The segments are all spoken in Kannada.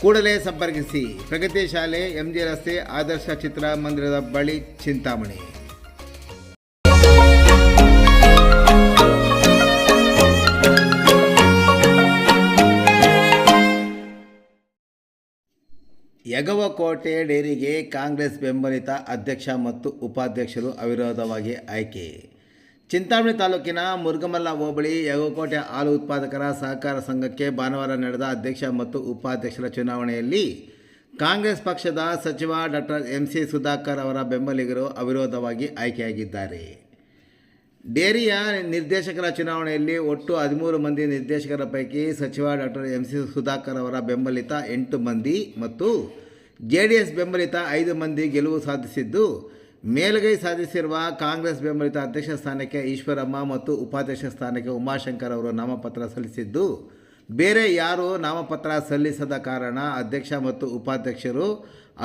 ಕೂಡಲೇ ಸಂಪರ್ಕಿಸಿ ಪ್ರಗತಿ ಶಾಲೆ, ಎಂಜಿ ರಸ್ತೆ, ಆದರ್ಶ ಚಿತ್ರಮಂದಿರದ ಬಳಿ ಚಿಂತಾಮಣಿ. ಯಗವಕೋಟೆ ಡೇರಿಗೆ ಕಾಂಗ್ರೆಸ್ ಬೆಂಬಲಿತ ಅಧ್ಯಕ್ಷ ಮತ್ತು ಉಪಾಧ್ಯಕ್ಷರು ಅವಿರೋಧವಾಗಿ ಆಯ್ಕೆ. ಚಿಂತಾಮಣಿ ತಾಲೂಕಿನ ಮುರುಗಮಲ್ಲ ಹೋಬಳಿ ಯಗೋಕೋಟೆ ಹಾಲು ಉತ್ಪಾದಕರ ಸಹಕಾರ ಸಂಘಕ್ಕೆ ಭಾನುವಾರ ನಡೆದ ಅಧ್ಯಕ್ಷ ಮತ್ತು ಉಪಾಧ್ಯಕ್ಷರ ಚುನಾವಣೆಯಲ್ಲಿ ಕಾಂಗ್ರೆಸ್ ಪಕ್ಷದ ಸಚಿವ ಡಾಕ್ಟರ್ ಎಂ ಸಿ ಸುಧಾಕರ್ ಅವರ ಬೆಂಬಲಿಗರು ಅವಿರೋಧವಾಗಿ ಆಯ್ಕೆಯಾಗಿದ್ದಾರೆ. ಡೇರಿಯ ನಿರ್ದೇಶಕರ ಚುನಾವಣೆಯಲ್ಲಿ ಒಟ್ಟು ಹದಿಮೂರು ಮಂದಿ ನಿರ್ದೇಶಕರ ಪೈಕಿ ಸಚಿವ ಡಾಕ್ಟರ್ ಎಂ ಸಿ ಸುಧಾಕರ್ ಅವರ ಬೆಂಬಲಿತ ಎಂಟು ಮಂದಿ ಮತ್ತು ಜೆ ಬೆಂಬಲಿತ ಐದು ಮಂದಿ ಗೆಲುವು ಸಾಧಿಸಿದ್ದು ಮೇಲುಗೈ ಸಾಧಿಸಿರುವ ಕಾಂಗ್ರೆಸ್ ಬೆಂಬಲಿತ ಅಧ್ಯಕ್ಷ ಸ್ಥಾನಕ್ಕೆ ಈಶ್ವರಮ್ಮ ಮತ್ತು ಉಪಾಧ್ಯಕ್ಷ ಸ್ಥಾನಕ್ಕೆ ಉಮಾಶಂಕರ್ ಅವರು ನಾಮಪತ್ರ ಸಲ್ಲಿಸಿದ್ದು, ಬೇರೆ ಯಾರೂ ನಾಮಪತ್ರ ಸಲ್ಲಿಸದ ಕಾರಣ ಅಧ್ಯಕ್ಷ ಮತ್ತು ಉಪಾಧ್ಯಕ್ಷರು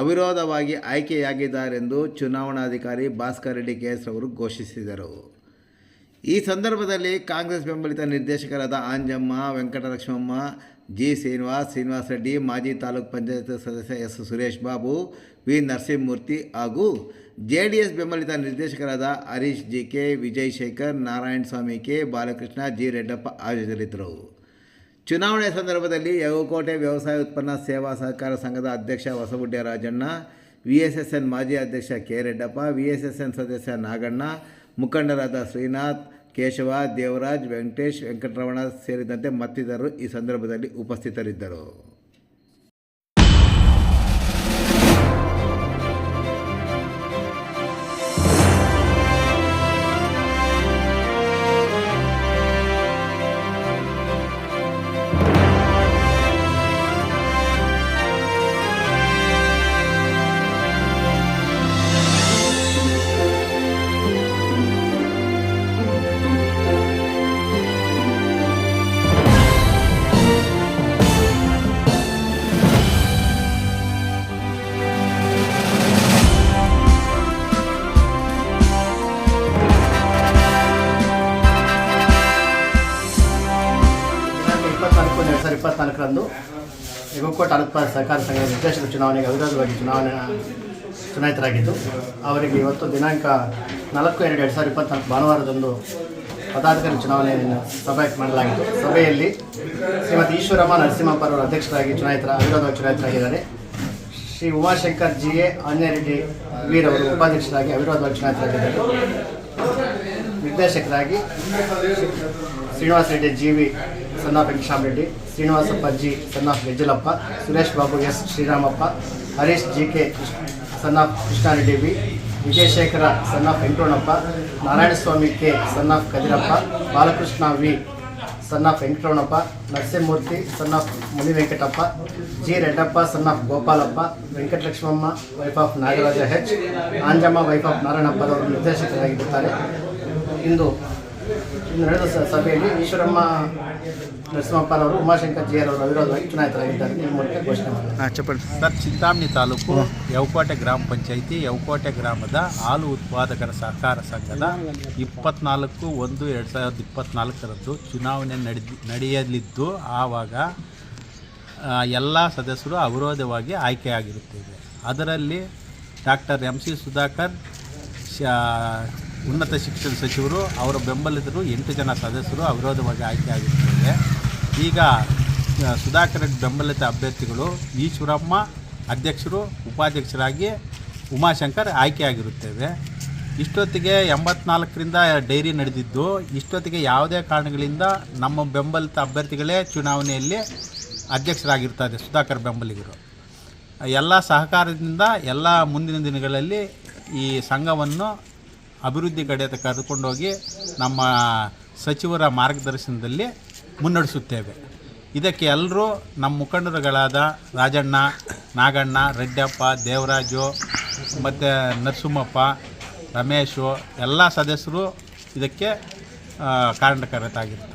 ಅವಿರೋಧವಾಗಿ ಆಯ್ಕೆಯಾಗಿದ್ದಾರೆಂದು ಚುನಾವಣಾಧಿಕಾರಿ ಭಾಸ್ಕರ್ ರೆಡ್ಡಿ ಕೆ ಎಸ್ ಅವರು ಘೋಷಿಸಿದರು. ಈ ಸಂದರ್ಭದಲ್ಲಿ ಕಾಂಗ್ರೆಸ್ ಬೆಂಬಲಿತ ನಿರ್ದೇಶಕರಾದ ಆಂಜಮ್ಮ ವೆಂಕಟಲಕ್ಷ್ಮಮ್ಮ ಜಿ ಶ್ರೀನಿವಾಸ್ ಶ್ರೀನಿವಾಸ್ ರೆಡ್ಡಿ, ಮಾಜಿ ತಾಲೂಕ್ ಪಂಚಾಯತ್ ಸದಸ್ಯ ಎಸ್ ಸುರೇಶ್ ಬಾಬು, ವಿ ನರಸಿಂಹಮೂರ್ತಿ ಹಾಗೂ ಜೆ ಡಿ ಎಸ್ ಬೆಂಬಲಿತ ನಿರ್ದೇಶಕರಾದ Harish G K Vijay Shekhar, Narayana Swamy K, Balakrishna, G Reddappa ಹಾಜರಿದ್ದರು. ಚುನಾವಣೆ ಸಂದರ್ಭದಲ್ಲಿ ಯಗೋಕೋಟೆ ವ್ಯವಸಾಯ ಉತ್ಪನ್ನ ಸೇವಾ ಸಹಕಾರ ಸಂಘದ ಅಧ್ಯಕ್ಷ Hosagudde Rajanna, V S S N ಮಾಜಿ ಅಧ್ಯಕ್ಷ K Reddappa, V S S N ಸದಸ್ಯ ನಾಗಣ್ಣ ಮುಖಂಡರಾದ ಶ್ರೀನಾಥ್ ಕೇಶವ ದೇವರಾಜ್ ವೆಂಕಟೇಶ್ ವೆಂಕಟರಮಣ ಸೇರಿದಂತೆ ಮತ್ತಿತರರು ಈ ಸಂದರ್ಭದಲ್ಲಿ ಉಪಸ್ಥಿತರಿದ್ದರು. ಸಾವಿರದ ಇಪ್ಪತ್ನಾಲ್ಕರಂದು ಯಗಕೋಟ್ ಅನುತ್ಪಾದ ಸಹಕಾರ ಸಂಘದ ನಿರ್ದೇಶಕ ಚುನಾವಣೆಗೆ ಅವಿರೋಧವಾಗಿ ಚುನಾವಣೆ ಚುನಾಯಿತರಾಗಿದ್ದು ಅವರಿಗೆ ಇವತ್ತು ದಿನಾಂಕ ನಾಲ್ಕು ಎರಡು ಎರಡು ಸಾವಿರದ ಇಪ್ಪತ್ನಾಲ್ಕು ಭಾನುವಾರದಂದು ಪದಾಧಿಕಾರಿ ಚುನಾವಣೆಯನ್ನು ಸಭೆ ಮಾಡಲಾಗಿತ್ತು. ಸಭೆಯಲ್ಲಿ ಶ್ರೀಮತಿ ಈಶ್ವರಮ್ಮ, ನರಸಿಂಹಪ್ಪ ಅವರು ಅಧ್ಯಕ್ಷರಾಗಿ ಚುನಾಯಿತರ ಅವಿರೋಧವಾಗಿ ಚುನಾಯಿತರಾಗಿದ್ದಾರೆ. ಶ್ರೀ ಉಮಾಶಂಕರ್ ಜಿ ಎ ಆಂಜನೇಯ ರೆಡ್ಡಿ ವೀರ್ ಅವರು ಉಪಾಧ್ಯಕ್ಷರಾಗಿ ಅವಿರೋಧವಾಗಿ ಚುನಾಯಿತರಾಗಿದ್ದಾರೆ. ನಿರ್ದೇಶಕರಾಗಿ Srinivasa Reddy, G V son of Reddy Srinivasappa G son of Gejjalappa Suresh Babu S Sriramappa, Harish G K son of Krishnareddy V, Vijayashekhara son of Venkataramanappa, Narayanaswamy K son of Kadirappa, Balakrishna V son of Venkataramanappa, Narasimhamurthy son of Muni Venkatappa G Reddappa son of Gopalappa, Venkatalakshmamma wife of Nagaraja H Anjamma wife of ನಾರಾಯಣಪ್ಪರವರು ನಿರ್ದೇಶಕರಾಗಿರುತ್ತಾರೆ ಇಂದು ಇಂದು ನಡೆದ ಸಭೆಯಲ್ಲಿ ಈಶ್ವರಮ್ಮ ನರಸಿಂಹಪ್ಪನವರು ಉಮಾಶಂಕರ್ ಜಿ ಅವರು ಅವಿರೋಧವಾಗಿ ಚುನಾಯಿತರಾಗಿದ್ದಾರೆ. ಈ ಮೂಲಕ ಘೋಷಣೆ ಮಾಡಿದ್ದಾರೆ ಸರ್ ಚಿಂತಾಮಣಿ ತಾಲೂಕು ಯವಕೋಟೆ ಗ್ರಾಮ ಪಂಚಾಯಿತಿ ಯವಕೋಟೆ ಗ್ರಾಮದ ಹಾಲು ಉತ್ಪಾದಕರ ಸಹಕಾರ ಸಂಘದ ಇಪ್ಪತ್ನಾಲ್ಕು ಒಂದು ಎರಡು ಸಾವಿರದ ಇಪ್ಪತ್ನಾಲ್ಕರಂದು ಚುನಾವಣೆ ನಡೆದಿ ನಡೆಯಲಿದ್ದು ಆವಾಗ ಎಲ್ಲ ಸದಸ್ಯರು ಅವಿರೋಧವಾಗಿ ಆಯ್ಕೆಯಾಗಿರುತ್ತೇವೆ ಅದರಲ್ಲಿ ಡಾಕ್ಟರ್ ಎಂ ಸಿ ಸುಧಾಕರ್ ಶಾ ಉನ್ನತ ಶಿಕ್ಷಣ ಸಚಿವರು, ಅವರ ಬೆಂಬಲಿತರು ಎಂಟು ಜನ ಸದಸ್ಯರು ಅವಿರೋಧವಾಗಿ ಆಯ್ಕೆಯಾಗಿರುತ್ತದೆ ಈಗ ಸುಧಾಕರ್ ರೆಡ್ಡಿ ಬೆಂಬಲಿತ ಅಭ್ಯರ್ಥಿಗಳು ಈಶ್ವರಮ್ಮ ಅಧ್ಯಕ್ಷರು, ಉಪಾಧ್ಯಕ್ಷರಾಗಿ ಉಮಾಶಂಕರ್ ಆಯ್ಕೆಯಾಗಿರುತ್ತೇವೆ ಇಷ್ಟೊತ್ತಿಗೆ ಎಂಬತ್ನಾಲ್ಕರಿಂದ ಡೈರಿ ನಡೆದಿದ್ದು, ಇಷ್ಟೊತ್ತಿಗೆ ಯಾವುದೇ ಕಾರಣಗಳಿಂದ ನಮ್ಮ ಬೆಂಬಲಿತ ಅಭ್ಯರ್ಥಿಗಳೇ ಚುನಾವಣೆಯಲ್ಲಿ ಅಧ್ಯಕ್ಷರಾಗಿರ್ತಾರೆ ಸುಧಾಕರ್ ಬೆಂಬಲಿಗರು. ಎಲ್ಲ ಸಹಕಾರದಿಂದ ಎಲ್ಲ ಮುಂದಿನ ದಿನಗಳಲ್ಲಿ ಈ ಸಂಘವನ್ನು ಅಭಿವೃದ್ಧಿ ಕಡೆ ಕರೆದುಕೊಂಡೋಗಿ ನಮ್ಮ ಸಚಿವರ ಮಾರ್ಗದರ್ಶನದಲ್ಲಿ ಮುನ್ನಡೆಸುತ್ತೇವೆ. ಇದಕ್ಕೆ ಎಲ್ಲರೂ ನಮ್ಮ ಮುಖಂಡರುಗಳಾದ ರಾಜಣ್ಣ ನಾಗಣ್ಣ ರೆಡ್ಡಪ್ಪ ದೇವರಾಜು ಮತ್ತು ನರಸಿಂಹಪ್ಪ ರಮೇಶು ಎಲ್ಲ ಸದಸ್ಯರು ಇದಕ್ಕೆ ಆ, ಕಾರಣಕರ್ತರಾಗಿರ್ತಾರೆ